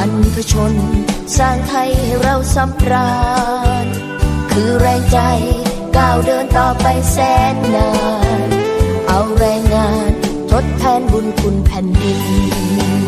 บรรพชน สร้างไทยให้เราสำราญ คือแรงใจก้าวเดินต่อไปแสนนาน เอาแรงงานทดแทนบุญคุณแผ่นดิน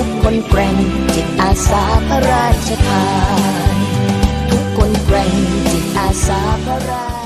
ทุกคนแกร่งจิตอาสาพระราชทาน ทุกคนแกร่งจิตอาสาพระรา